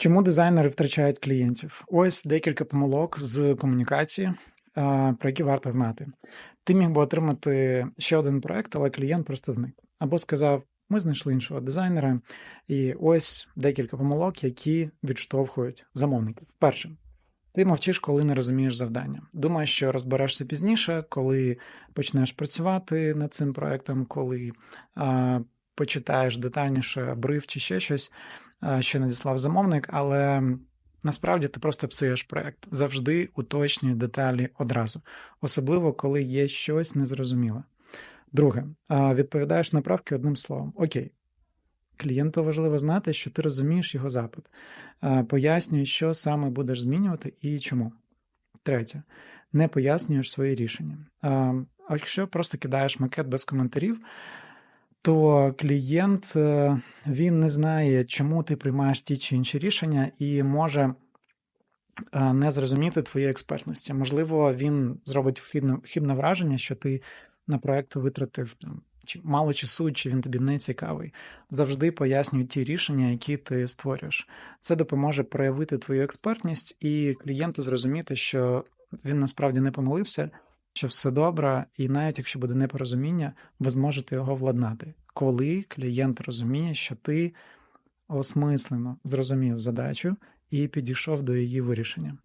Чому дизайнери втрачають клієнтів? Ось декілька помилок з комунікації, про які варто знати. Ти міг би отримати ще один проект, але клієнт просто зник. Або сказав: ми знайшли іншого дизайнера, і ось декілька помилок, які відштовхують замовників. Перше, ти мовчиш, коли не розумієш завдання. Думаєш, що розберешся пізніше, коли почнеш працювати над цим проектом, коли а, почитаєш детальніше бриф чи ще щось, а, що надіслав замовник, але насправді ти просто псуєш проект. Завжди уточнюй деталі одразу, особливо коли є щось незрозуміле. Друге, відповідаєш на правки одним словом. Окей. Клієнту важливо знати, що ти розумієш його запит. А, Пояснюй, що саме будеш змінювати і чому. Третє, не пояснюєш свої рішення. А якщо просто кидаєш макет без коментарів, то клієнт е, він не знає, чому ти приймаєш ті чи інші рішення, і може е, не зрозуміти твої експертності. Можливо, він зробить хибне враження, що ти на проект витратив там. Чи мало часу, чи він тобі не цікавий, завжди пояснюй ті рішення, які ти створюєш. Це допоможе проявити твою експертність і клієнту зрозуміти, що він насправді не помилився, що все добре, і навіть якщо буде непорозуміння, ви зможете його владнати, коли клієнт розуміє, що ти осмислено зрозумів задачу і підійшов до її вирішення.